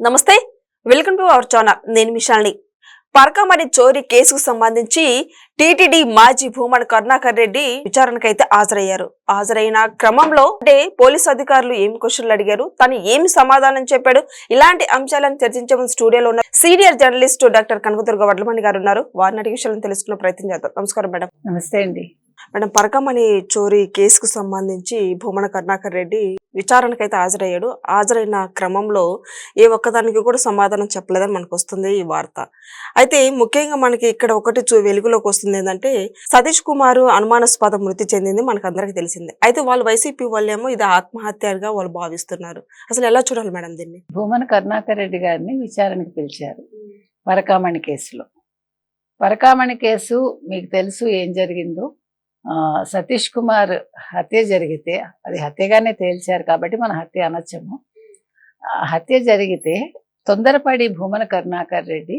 నమస్తే welcome to our channel. నేను మిషాల్ని పరకమణి చోరీ కేసుకు సంబంధించి టీటీడీ మాజీ భూమన్ కరుణాకర్ రెడ్డి విచారణకైతే హాజరయ్యారు. హాజరైన క్రమంలో అంటే పోలీస్ అధికారులు ఏం క్వశ్చన్లు అడిగారు తను ఏమి సమాధానం చెప్పాడు ఇలాంటి అంశాలను చర్చించే స్టూడియోలో ఉన్న senior journalist doctor Kanakadurga Vadlamani గారు ఉన్నారు. వారిని అడిగే విషయాలను తెలుసుకునే ప్రయత్నం చేద్దాం. నమస్కారం మేడం. నమస్తే అండి. మేడం పరకమణి చోరీ కేసుకు సంబంధించి భూమన కరుణాకర్ రెడ్డి విచారణకైతే హాజరయ్యాడు. హాజరైన క్రమంలో ఏ ఒక్కదానికి కూడా సమాధానం చెప్పలేదని మనకు వస్తుంది ఈ వార్త. అయితే ముఖ్యంగా మనకి ఇక్కడ ఒకటి చూ వెలుగులోకి వస్తుంది ఏంటంటే సతీష్ కుమార్ అనుమానాస్పద మృతి చెందింది మనకు అందరికీ తెలిసిందే. అయితే వాళ్ళు వైసీపీ వాళ్ళేమో ఇది ఆత్మహత్యగా వాళ్ళు భావిస్తున్నారు. అసలు ఎలా చూడాలి మేడం దీన్ని? భూమన కరుణాకర్ రెడ్డి గారిని విచారణకు పిలిచారు. పరకామణి కేసులో. పరకామణి కేసు మీకు తెలుసు ఏం జరిగిందో. సతీష్ కుమార్ హత్య జరిగితే అది హత్యగానే తేల్చారు కాబట్టి మన హత్య అనొచ్చము. హత్య జరిగితే తొందరపడి భూమన కరుణాకర్ రెడ్డి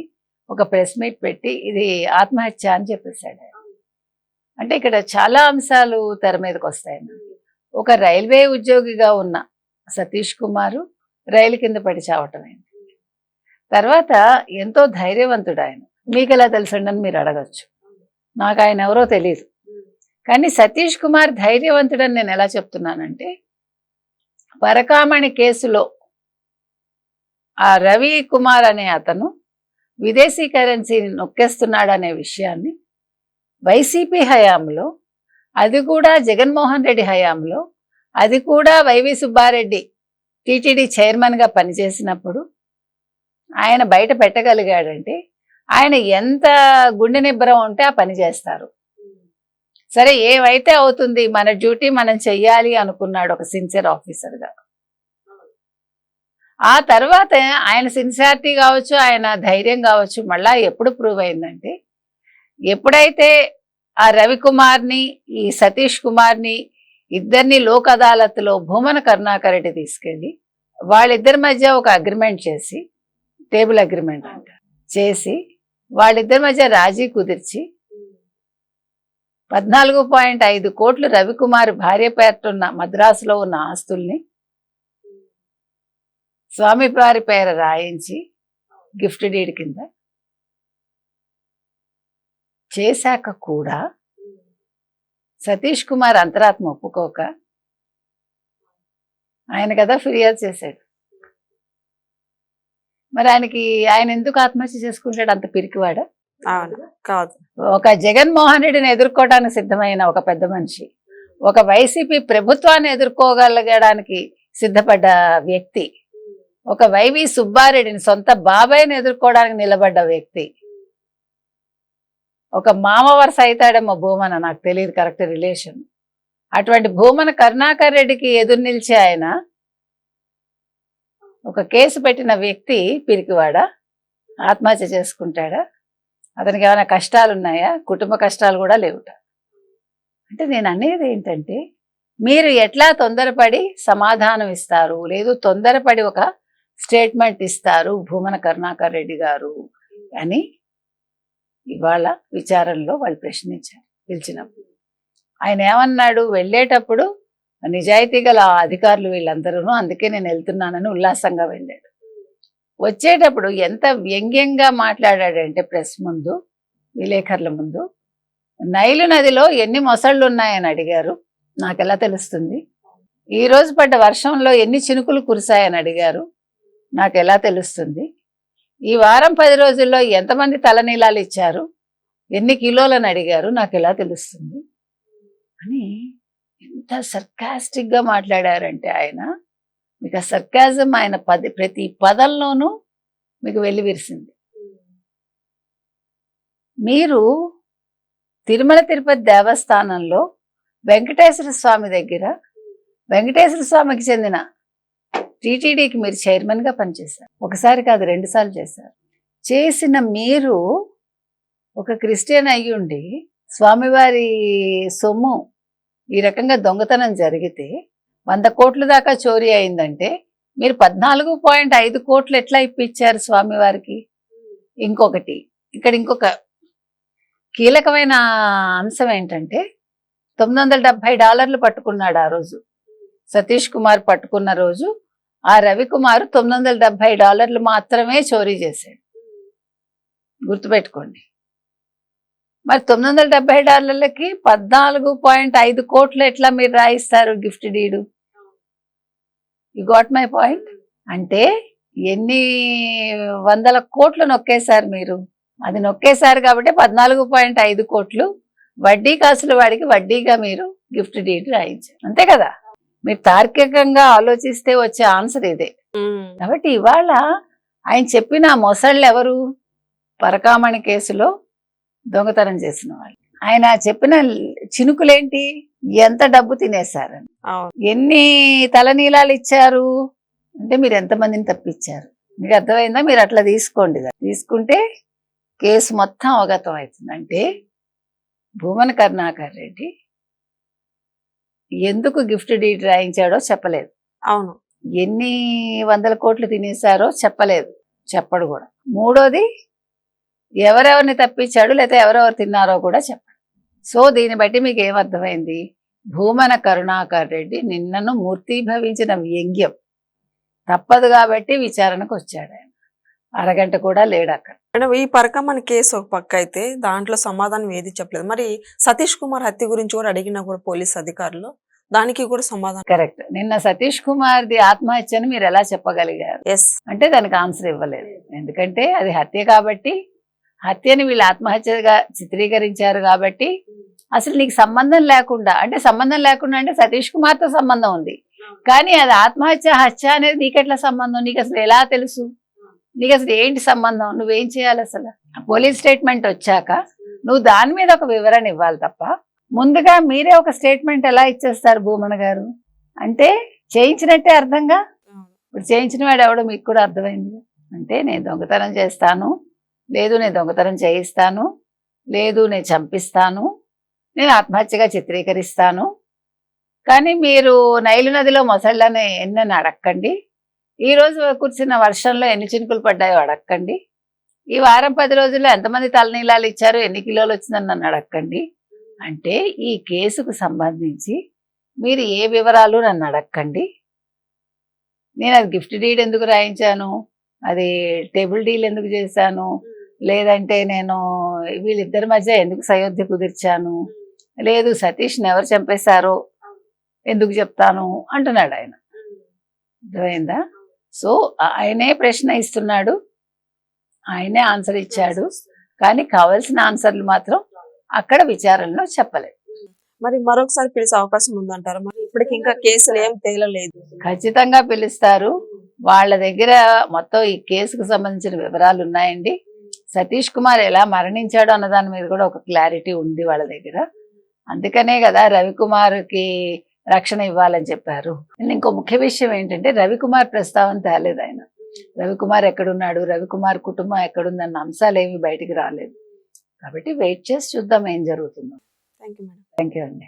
ఒక ప్రెస్ మీట్ పెట్టి ఇది ఆత్మహత్య అని చెప్పేశాడు. అంటే ఇక్కడ చాలా అంశాలు తెర మీదకి వస్తాయి ఒక రైల్వే ఉద్యోగిగా ఉన్న సతీష్ కుమారు రైలు కింద పడి చావటమైంది అయింది తర్వాత ఎంతో ధైర్యవంతుడు ఆయన. మీకు ఎలా తెలుసండి అని మీరు అడగచ్చు. నాకు ఆయన ఎవరో తెలియదు కానీ సతీష్ కుమార్ ధైర్యవంతుడని నేను ఎలా చెప్తున్నానంటే పరకామణి కేసులో ఆ రవి కుమార్ అనే అతను విదేశీ కరెన్సీని నొక్కేస్తున్నాడు అనే విషయాన్ని వైసీపీ హయాంలో అది కూడా జగన్మోహన్ రెడ్డి హయాంలో అది కూడా వైవి సుబ్బారెడ్డి టీటీడీ చైర్మన్గా పనిచేసినప్పుడు ఆయన బయట పెట్టగలిగాడంటే ఆయన ఎంత గుండె నిబ్బరం ఉంటే ఆ పని చేస్తారు. సరే ఏమైతే అవుతుంది? మన డ్యూటీ మనం చెయ్యాలి అనుకున్నాడు ఒక సిన్సియర్ ఆఫీసర్గా ఆ తర్వాత ఆయన సిన్సియారిటీ కావచ్చు ఆయన ధైర్యం కావచ్చు మళ్ళా ఎప్పుడు ప్రూవ్ అయిందంటే ఎప్పుడైతే ఆ రవికుమార్ని ఈ సతీష్ కుమార్ని ఇద్దరిని లోక్ అదాలత్లో భూమన కరుణాకర్ రెడ్డి తీసుకెళ్ళి వాళ్ళిద్దరి మధ్య ఒక అగ్రిమెంట్ చేసి టేబుల్ అగ్రిమెంట్ అంట. చేసి వాళ్ళిద్దరి మధ్య రాజీ కుదిర్చి పద్నాలుగు పాయింట్ ఐదు కోట్లు రవికుమార్ భార్య పేరున్న మద్రాసులో ఉన్న ఆస్తుల్ని స్వామి వారి పేరు రాయించి గిఫ్ట్ డీడ్ కింద చేశాక కూడా సతీష్ కుమార్ అంతరాత్మ ఒప్పుకోక ఆయన కదా ఫిర్యాదు చేశాడు. మరి ఆయనకి ఆయన ఎందుకు ఆత్మహత్య చేసుకుంటాడు అంత పిరికివాడా? కాదు. ఒక జగన్మోహన్ రెడ్డిని ఎదుర్కోవడానికి సిద్ధమైన ఒక పెద్ద మనిషి ఒక వైసీపీ ప్రభుత్వాన్ని ఎదుర్కోగలగడానికి సిద్ధపడ్డ వ్యక్తి ఒక వైవి సుబ్బారెడ్డిని సొంత బాబాయ్ని ఎదుర్కోవడానికి నిలబడ్డ వ్యక్తి ఒక మామ వరుస అవుతాడేమో భూమన నాకు తెలియదు కరెక్ట్ రిలేషన్. అటువంటి భూమన కరుణాకర్ రెడ్డికి ఎదురు నిలిచే ఆయన ఒక కేసు పెట్టిన వ్యక్తి పిరికివాడా ఆత్మహత్య చేసుకుంటాడా? అతనికి ఏమైనా కష్టాలు ఉన్నాయా కుటుంబ కష్టాలు కూడా లేవుట. అంటే నేను అనేది ఏంటంటే మీరు ఎట్లా తొందరపడి సమాధానం ఇస్తారు? లేదు తొందరపడి ఒక స్టేట్మెంట్ ఇస్తారు భూమన కరుణాకర్ రెడ్డి గారు అని ఇవాళ విచారణలో వాళ్ళు ప్రశ్నించారు పిలిచినప్పుడు. ఆయన ఏమన్నాడు? వెళ్ళేటప్పుడు నిజాయితీ గల అధికారులు వీళ్ళందరూ అందుకే నేను వెళ్తున్నానని ఉల్లాసంగా వెళ్ళాడు. వచ్చేటప్పుడు ఎంత వ్యంగ్యంగా మాట్లాడాడంటే ప్రెస్ ముందు విలేకరుల ముందు నైలు నదిలో ఎన్ని మొసళ్ళు ఉన్నాయని అడిగారు. నాకు ఎలా తెలుస్తుంది? ఈ రోజు పడ్డ వర్షంలో ఎన్ని చినుకులు కురిశాయని అడిగారు. నాకు ఎలా తెలుస్తుంది? ఈ వారం పది రోజుల్లో ఎంతమంది తలనీలాలు ఇచ్చారు? ఎన్ని కిలోలని అడిగారు? నాకు ఎలా తెలుస్తుంది? అని ఎంత సర్కాస్టిక్గా మాట్లాడారంటే ఆయన మీకు ఆ సర్కాజం ఆయన పది ప్రతి పదంలోనూ మీకు వెళ్ళి విరిసింది. మీరు తిరుమల తిరుపతి దేవస్థానంలో వెంకటేశ్వర స్వామి దగ్గర వెంకటేశ్వర స్వామికి చెందిన టీటీడీకి మీరు చైర్మన్గా పనిచేశారు. ఒకసారి కాదు రెండుసార్లు చేశారు. చేసిన మీరు ఒక క్రిస్టియన్ అయ్యుండి స్వామివారి సొమ్ము ఈ రకంగా దొంగతనం జరిగితే వంద కోట్ల దాకా చోరీ అయిందంటే మీరు పద్నాలుగు పాయింట్ ఐదు కోట్లు ఎట్లా ఇప్పించారు స్వామివారికి? ఇంకొకటి ఇక్కడ ఇంకొక కీలకమైన అంశం ఏంటంటే తొమ్మిది వందల డెబ్బై డాలర్లు పట్టుకున్నాడు ఆ రోజు. సతీష్ కుమార్ పట్టుకున్న రోజు ఆ రవికుమార్ తొమ్మిది వందల డెబ్బై డాలర్లు మాత్రమే చోరీ చేశాడు. గుర్తుపెట్టుకోండి. మరి తొమ్మిది వందల డెబ్బై డాలర్లకి పద్నాలుగు పాయింట్ ఐదు కోట్లు ఎట్లా మీరు రాయిస్తారు gift deed? You got my point అంటే ఎన్ని వందల కోట్లు నొక్కేశారు మీరు? అది నొక్కేశారు కాబట్టి పద్నాలుగు పాయింట్ ఐదు కోట్లు వడ్డీ కాసుల వాడికి వడ్డీగా మీరు గిఫ్ట్ డీడ్ రాయించారు. అంతే కదా? మీరు తార్కికంగా ఆలోచిస్తే వచ్చే ఆన్సర్ ఇదే. కాబట్టి ఇవాళ ఆయన చెప్పిన మొసళ్ళు ఎవరు? పరకామణి కేసులో దొంగతనం చేసిన వాళ్ళు. ఆయన చెప్పిన చినుకులేంటి? ఎంత డబ్బు తినేశారని ఎన్ని తలనీలాలు ఇచ్చారు? అంటే మీరు ఎంతమందిని తప్పించారు? మీకు అర్థమైందా? మీరు అట్లా తీసుకోండి. తీసుకుంటే కేసు మొత్తం అవగతం అవుతుంది. అంటే భూమన కరుణాకర్ రెడ్డి ఎందుకు గిఫ్ట్ డీడ్ రాయించాడో చెప్పలేదు. అవును. ఎన్ని వందల కోట్లు తినేశారో చెప్పలేదు. చెప్పడు కూడా. మూడోది ఎవరెవరిని తప్పించాడు లేకపోతే ఎవరెవరు తిన్నారో కూడా చెప్పడు. సో దీన్ని బట్టి మీకు ఏమర్థమైంది భూమన కరుణాకర్ రెడ్డి నిన్నను మూర్తీభవించిన వ్యంగ్యం. తప్పదు కాబట్టి విచారణకు వచ్చాడు ఆయన. అరగంట కూడా లేడు అక్కడ మేడం ఈ పరకమని కేసు ఒక పక్క అయితే దాంట్లో సమాధానం ఏది చెప్పలేదు. మరి సతీష్ కుమార్ హత్య గురించి కూడా అడిగినా కూడా పోలీస్ అధికారులు దానికి కూడా సమాధానం కరెక్ట్. నిన్న సతీష్ కుమార్ది ఆత్మహత్యని మీరు ఎలా చెప్పగలిగారు? ఎస్ అంటే దానికి ఆన్సర్ ఇవ్వలేదు. ఎందుకంటే అది హత్య కాబట్టి హత్యని వీళ్ళు ఆత్మహత్యగా చిత్రీకరించారు కాబట్టి అసలు నీకు సంబంధం లేకుండా అంటే సంబంధం లేకుండా అంటే సతీష్ కుమార్తో సంబంధం ఉంది. కానీ అది ఆత్మహత్య హత్య అనేది నీకెట్లా సంబంధం? నీకు అసలు ఎలా తెలుసు? నీకు అసలు ఏంటి సంబంధం? నువ్వేం చేయాలి అసలు? పోలీస్ స్టేట్మెంట్ వచ్చాక నువ్వు దాని మీద ఒక వివరణ ఇవ్వాలి తప్ప ముందుగా మీరే ఒక స్టేట్మెంట్ ఎలా ఇచ్చేస్తారు భూమన గారు? అంటే చేయించినట్టే అర్థంగా? ఇప్పుడు చేయించిన వాడు ఎవడో మీకు కూడా అర్థమైంది. అంటే నేను దొంగతనం చేస్తాను. లేదు నేను దొంగతనం చేయిస్తాను. లేదు నేను చంపిస్తాను. నేను ఆత్మహత్యగా చిత్రీకరిస్తాను. కానీ మీరు నైలు నదిలో మొసళ్ళని ఎన్నని అడక్కండి. ఈరోజు రోజు కురిసిన వర్షంలో ఎన్ని చినుకులు పడ్డాయో అడక్కండి. ఈ వారం పది రోజుల్లో ఎంతమంది తలనీలాలు ఇచ్చారు ఎన్ని కిలోలు వచ్చిందని నన్ను అడక్కండి. అంటే ఈ కేసుకు సంబంధించి మీరు ఏ వివరాలు నన్ను అడక్కండి. నేను అది గిఫ్ట్ డీడ్ ఎందుకు రాయించాను? అది టేబుల్ డీల్ ఎందుకు చేశాను? లేదంటే నేను వీళ్ళిద్దరి మధ్య ఎందుకు సయోధ్య కుదిర్చాను? లేదు సతీష్ని ఎవరు చంపేశారో ఎందుకు చెప్తాను? అంటున్నాడు ఆయన. అర్థమైందా? సో ఆయనే ప్రశ్న ఇస్తున్నాడు. ఆయనే ఆన్సర్ ఇచ్చాడు. కానీ కావాల్సిన ఆన్సర్లు మాత్రం అక్కడ విచారణలో చెప్పలేదు. మరి మరొకసారి పిలిచే అవకాశం ఉందంటారా? మరి ఇప్పటికి ఇంకా కేసులు ఏం తేలలేదు. ఖచ్చితంగా పిలుస్తారు. వాళ్ళ దగ్గర మొత్తం ఈ కేసుకు సంబంధించిన వివరాలు ఉన్నాయండి. సతీష్ కుమార్ ఎలా మరణించాడో అన్న దాని మీద కూడా ఒక క్లారిటీ ఉంది వాళ్ళ దగ్గర. అందుకనే కదా రవికుమార్కి రక్షణ ఇవ్వాలని చెప్పారు. ఇంకో ముఖ్య విషయం ఏంటంటే రవికుమార్ ప్రస్తావన తేలేదు ఆయన. రవికుమార్ ఎక్కడున్నాడు? రవికుమార్ కుటుంబం ఎక్కడుందన్న అంశాలు ఏమి బయటికి రాలేదు. కాబట్టి వెయిట్ చేసి చూద్దాం ఏం జరుగుతుందో. Thank you madam thank you అండి.